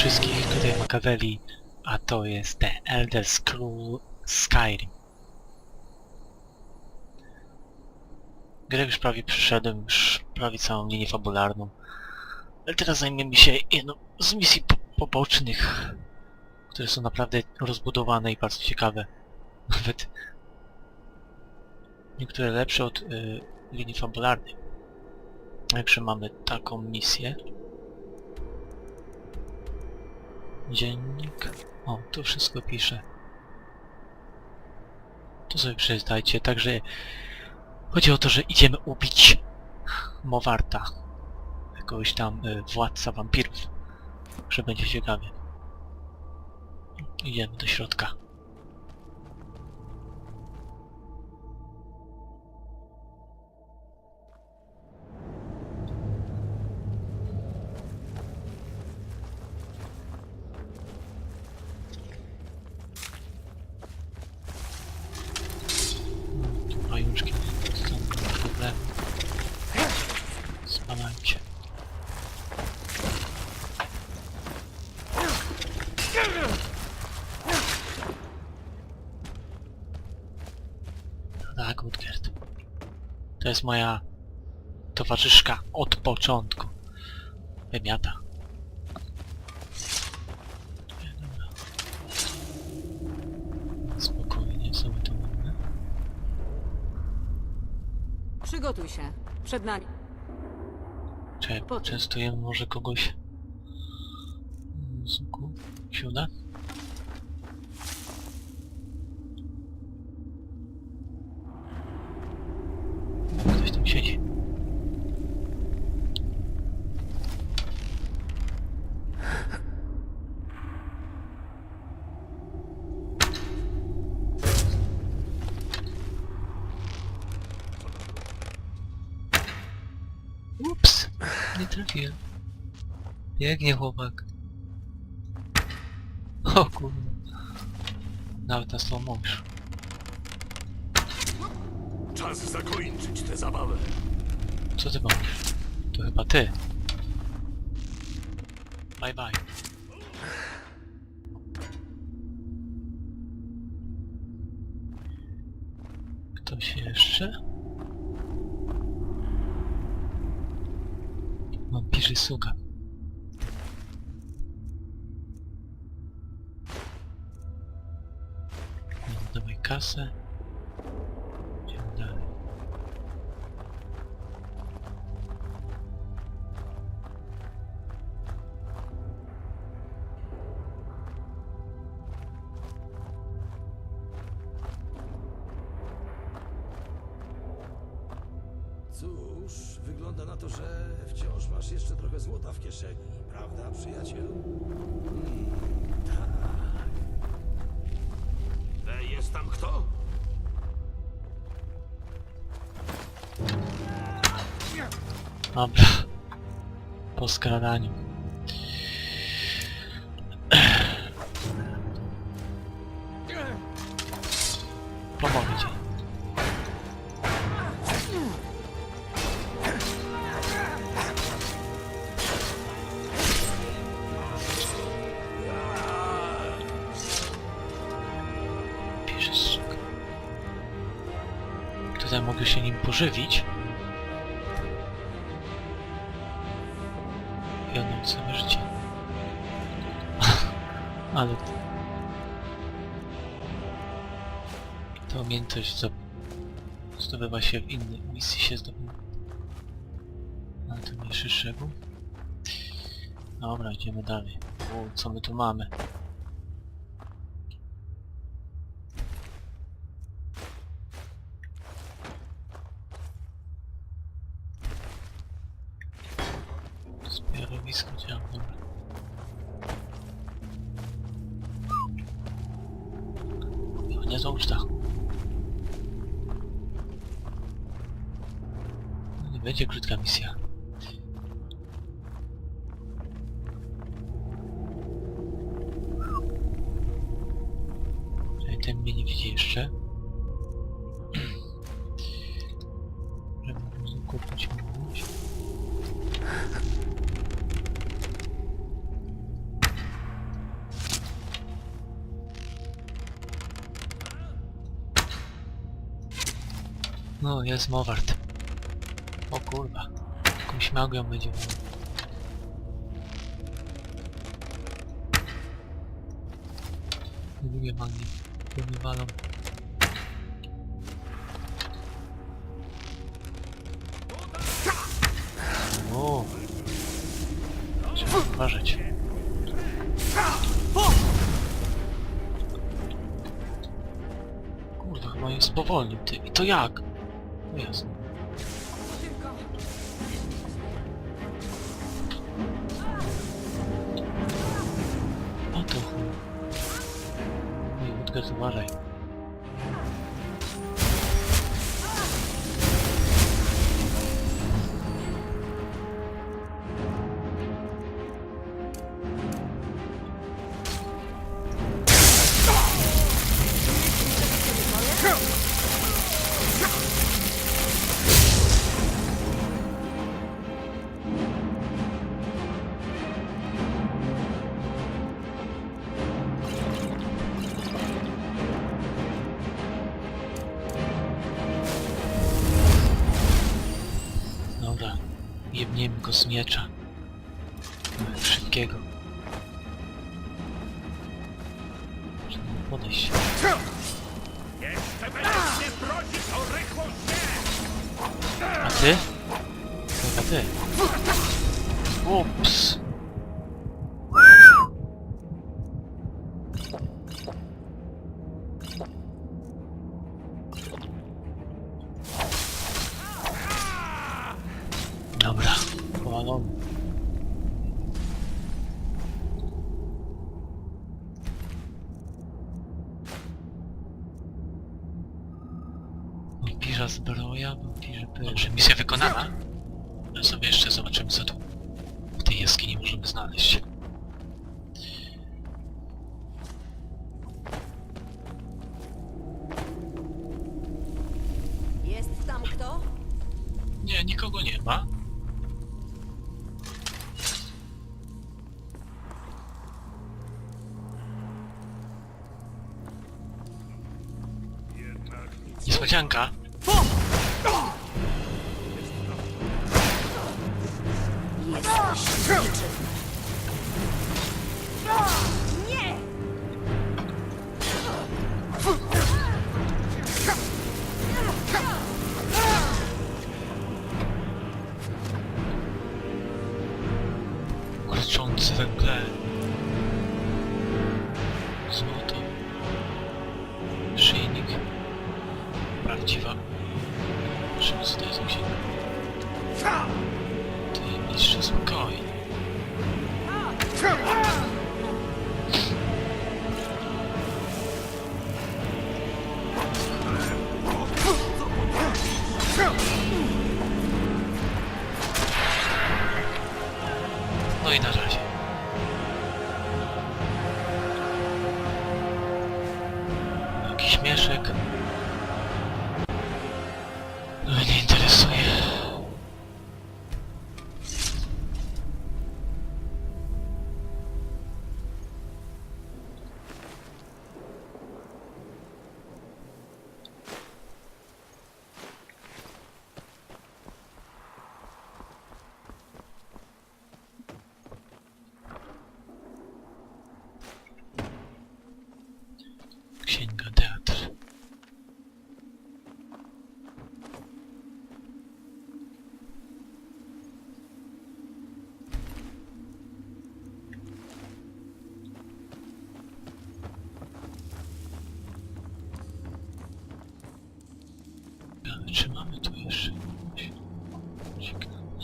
wszystkich, tutaj Makaweli, a to jest The Elder Scroll Skyrim. Grę już prawie przeszedłem, już prawie całą linię fabularną. Ale teraz zajmiemy się jedną z misji po pobocznych, które są naprawdę rozbudowane i bardzo ciekawe. Nawet niektóre lepsze od y, linii fabularnej. Także mamy taką misję. Dziennik. O, tu wszystko pisze. To sobie przeczytajcie. Także chodzi o to, że idziemy ubić Mowarta. Jakiegoś tam y, władca wampirów. Że będzie ciekawie. Idziemy do środka. Tak, Utgerd. To jest moja towarzyszka od początku. Wymiata. Dobra. Spokojnie, my tu mamy? Przygotuj się. Przed nami. Czy Po co? częstujemy może kogoś? Zuku, się uda? Ktoś tam siedzi. Ups, nie trafiłem. Biegnie chłopak. O kurwa. Nawet na slow motion. Czas zakończyć tę zabawę. Co ty mówisz? To chyba ty. Bye bye. Ktoś jeszcze? Wampirzy suga. Dawaj kasę. Jest tam kto? Dobra. Po skradaniu. Życie. Ale to... Ta umiejętność zdo... zdobywa się w innej misji się zdobywa. Ale to mniejszy szczegół. Dobra, idziemy dalej. O, co my tu mamy? Będzie krótka misja. Ten mnie nie widzi jeszcze. Kupić mówić. No, jest Mowart. Kurwa. Jakąś magią będzie. Nie lubię magii. Bo mnie walą. O. Trzeba uważać. Kurwa, chyba mnie spowolnił, ty. I to jak? No jasne. lá, velho. Jebniemy go z miecza. Szybkiego. Trzeba podejść. A ty? Chyba ty. Ups. Nie, nikogo nie ma. Niespodzianka. Złoto. Szyjnik. Prawdziwa. Czym co to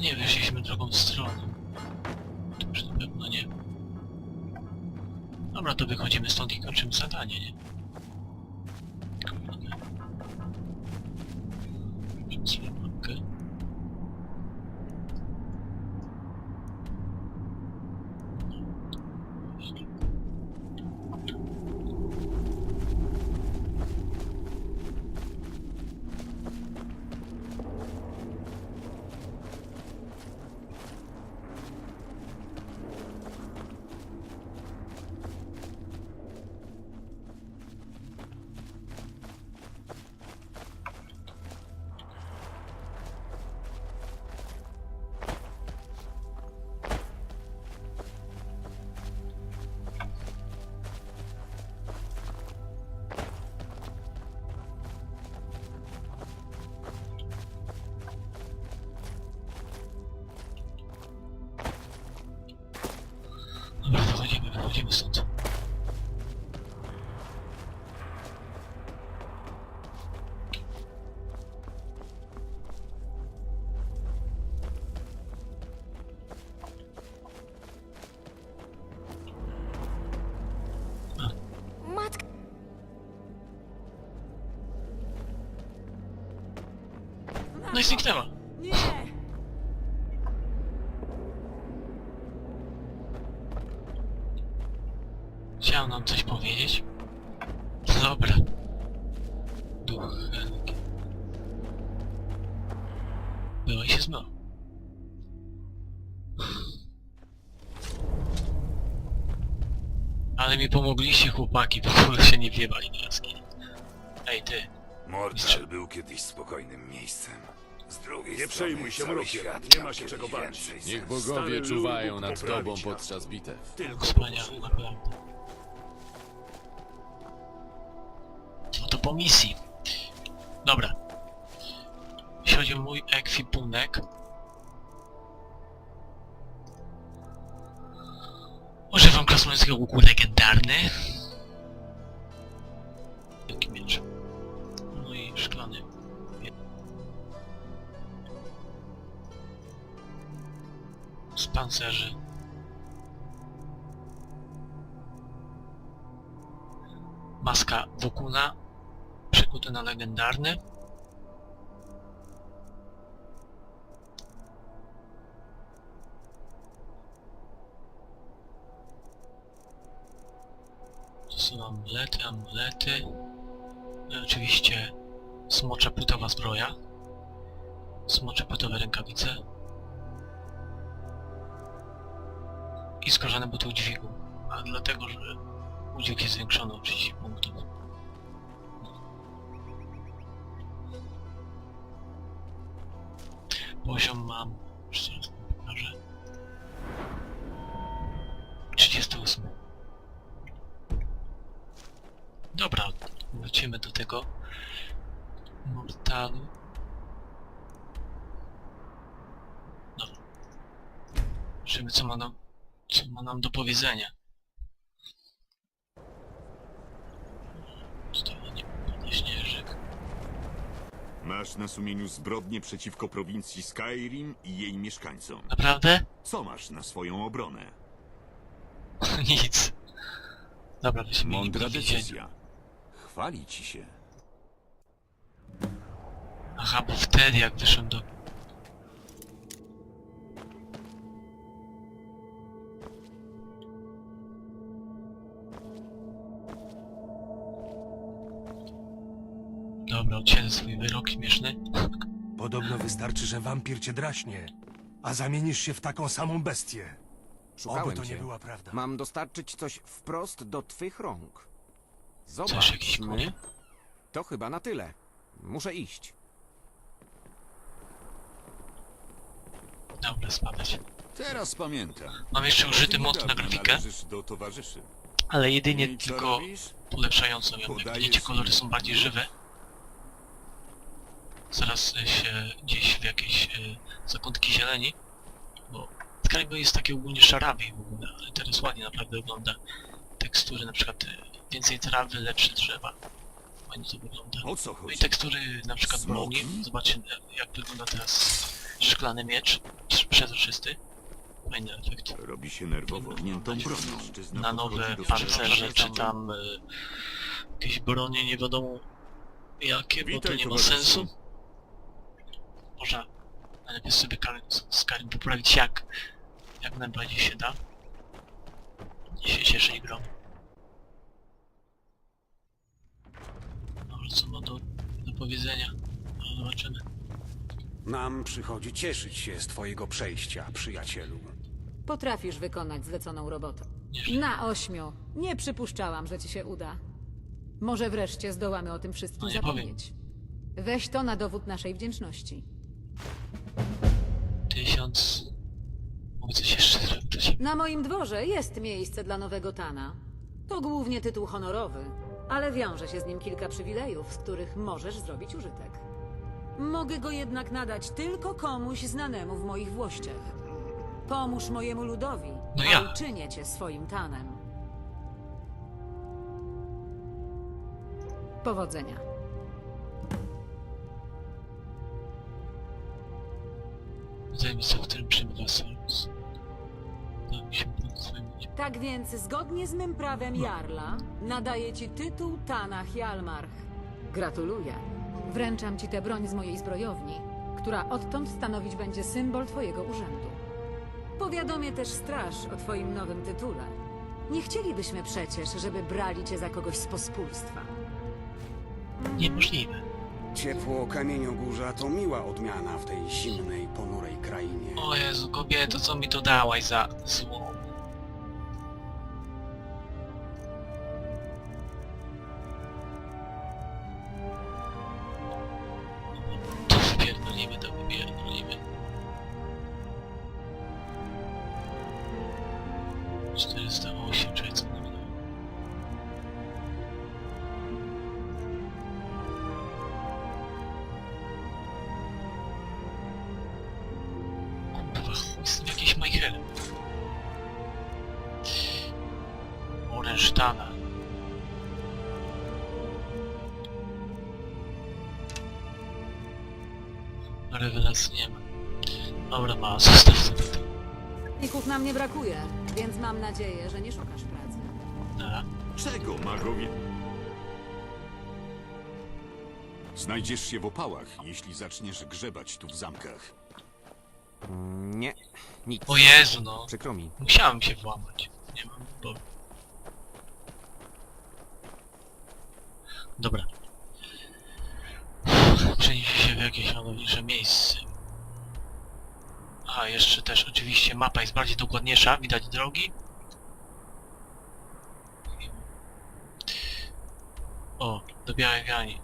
nie wiem, szliśmy drugą stroną. To już na pewno nie. Dobra, to wychodzimy stąd i kończymy zadanie, nie? No i zniknęła. Nie! Chciał nam coś powiedzieć. Dobra. Duch Helgi. Była i się zmyła. Ale mi pomogliście chłopaki, w ogóle się nie wjebali na jaskini. Ej ty, Mordal był kiedyś spokojnym miejscem. Z drugiej Nie przejmuj się, świat Nie ma się czego bać. Niech bogowie Stary czuwają Lud nad tobą podczas bitew. Tylko wspaniale, naprawdę. No to po misji. Dobra. Jeśli chodzi o mój ekwipunek. Używam krasnoludzkiego łuku legendarny. Pancerzy. Maska Wokuna. Przekuty na legendarny. To są amulety, amulety. No i oczywiście smocza płytowa zbroja. Smocze płytowe rękawice. I skórzane buty udźwigu. A dlatego, że udźwig jest zwiększony o 30 punktów. Poziom mam... Jeszcze raz wam pokażę. 38. Dobra, wrócimy do tego Mortalu. Dobra. Zobaczymy co ma nam, co ma nam do powiedzenia. Tutaj nie pada śnieżek. Masz na sumieniu zbrodnie przeciwko prowincji Skyrim i jej mieszkańcom. Naprawdę? Co masz na swoją obronę? Nic. Dobra, byśmy mieli Mądra powiedzenie. decyzja. Chwali ci się. Aha, bo wtedy jak wyszedłem do... Dobra, odsiedzę swój wyrok śmieszny. Podobno wystarczy, że wampir cię draśnie, a zamienisz się w taką samą bestię. Oby Szukałem to nie cię. była prawda. Mam dostarczyć coś wprost do twych rąk. Chcesz jakieś Zobaczmy. kunie? To chyba na tyle. Muszę iść. Dobra, spadać. Teraz pamiętam. Mam jeszcze użyty Od mod na grafikę, Należysz do towarzyszy. ale jedynie I co tylko robisz? ulepszającą ją. Podajesz widzicie, kolory są bardziej żywe. Zaraz y, się gdzieś w jakieś y, zakątki zieleni, bo Skyrim jest takie ogólnie szarawi w ogóle, ale teraz ładnie naprawdę wygląda. Tekstury na przykład y, więcej trawy, lepsze drzewa. Fajnie to wygląda. No i tekstury na przykład broni. Zobaczcie jak wygląda teraz szklany miecz, przezroczysty. Fajny efekt. Robi się nerwowo. Na nowe pancerze, czy tam y, jakieś bronie, nie wiadomo jakie, bo to nie ma sensu. Można najlepiej sobie Skyrim poprawić jak, jak najbardziej się da. I się cieszyć grą. Dobra, co ma do, do powiedzenia? No, zobaczymy. Nam przychodzi cieszyć się z twojego przejścia, przyjacielu. Potrafisz wykonać zleconą robotę. Na ośmiu. Nie przypuszczałam, że ci się uda. Może wreszcie zdołamy o tym wszystkim No nie zapomnieć. Weź to na dowód naszej wdzięczności. Tysiąc... Mógłby coś jeszcze zrobić. Na moim dworze jest miejsce dla nowego Tana. To głównie tytuł honorowy, ale wiąże się z nim kilka przywilejów, z których możesz zrobić użytek. Mogę go jednak nadać tylko komuś znanemu w moich włościach. Pomóż mojemu ludowi, No a ja. uczynię cię swoim Tanem. Powodzenia. W którym przybywa Solus. Dał mi się pod swoim ludźmi. Tak więc, zgodnie z mym prawem Jarla, nadaję ci tytuł Tana Hjalmarch. Gratuluję. Wręczam ci tę broń z mojej zbrojowni, która odtąd stanowić będzie symbol twojego urzędu. Powiadomię też straż o twoim nowym tytule. Nie chcielibyśmy przecież, żeby brali cię za kogoś z pospólstwa. Niemożliwe. Ciepło kamieniogórza to miła odmiana w tej zimnej, ponurej krainie. O Jezu, kobieto, co mi to dałaś za zło? Rewelacji nie ma. Dobra, ma, zostaw sobie to. Ników nam nie brakuje, więc mam nadzieję, że nie szukasz pracy. Dobra. Czego magowie? Znajdziesz się w opałach, jeśli zaczniesz grzebać tu w zamkach. Mm, Nie, nic. O Jezu, no. Przykro mi. Musiałem się włamać. Nie mam wyboru. Dobra. W jakieś ładniejsze miejsce. A, jeszcze też oczywiście mapa jest bardziej dokładniejsza, widać drogi. O, do Białej Wiani.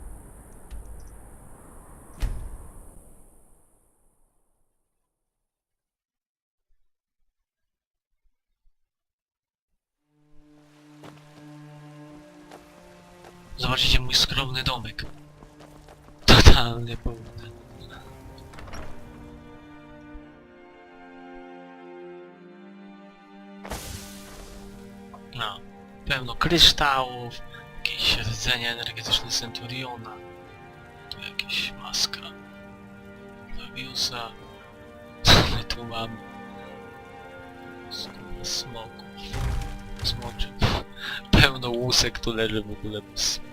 Zobaczycie mój skromny domek. Totalnie pełny. No, pełno kryształów, jakieś rdzenie energetyczne Centuriona, tu jakieś maska Fabiusa, my tu mamy? Smoków, smoczy, pełno łusek tu leży w ogóle,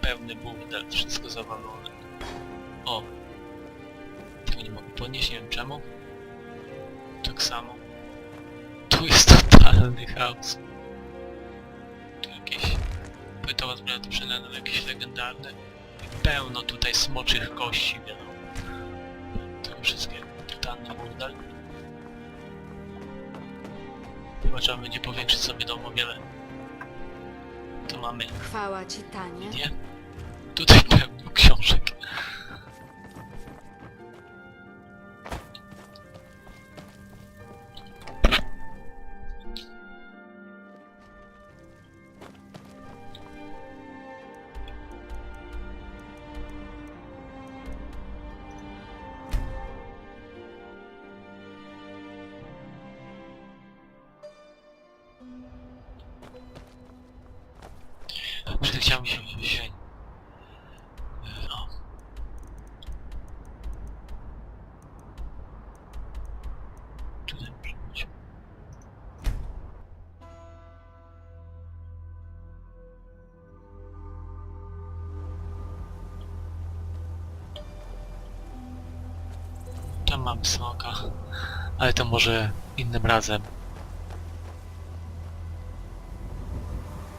pełny burdel, wszystko zawalone. O! Tego nie mogę podnieść, nie wiem czemu. Tak samo. Tu jest totalny chaos. Tu jakieś płytowa zbroja do przynęty, jakieś legendarne. Pełno tutaj smoczych kości, wiadomo. Tego wszystkiego. Totalny burdel. Chyba trzeba będzie powiększyć sobie dom o wiele. Tu mamy Chwała ci, Tanie. nie? Mamy smoka. Ale to może innym razem.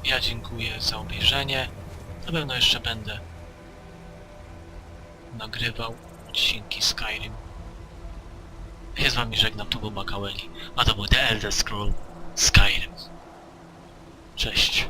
Ja dziękuję za obejrzenie. Na pewno jeszcze będę nagrywał odcinki Skyrim. Ja z wami żegnam, tu był Makałeli, a to był The Elder Scroll Skyrim. Cześć.